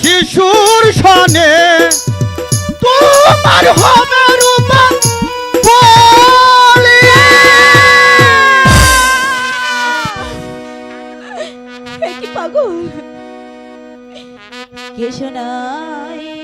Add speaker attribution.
Speaker 1: শিশুর সনে তোমার হবে
Speaker 2: পাগল? কে শোনায়?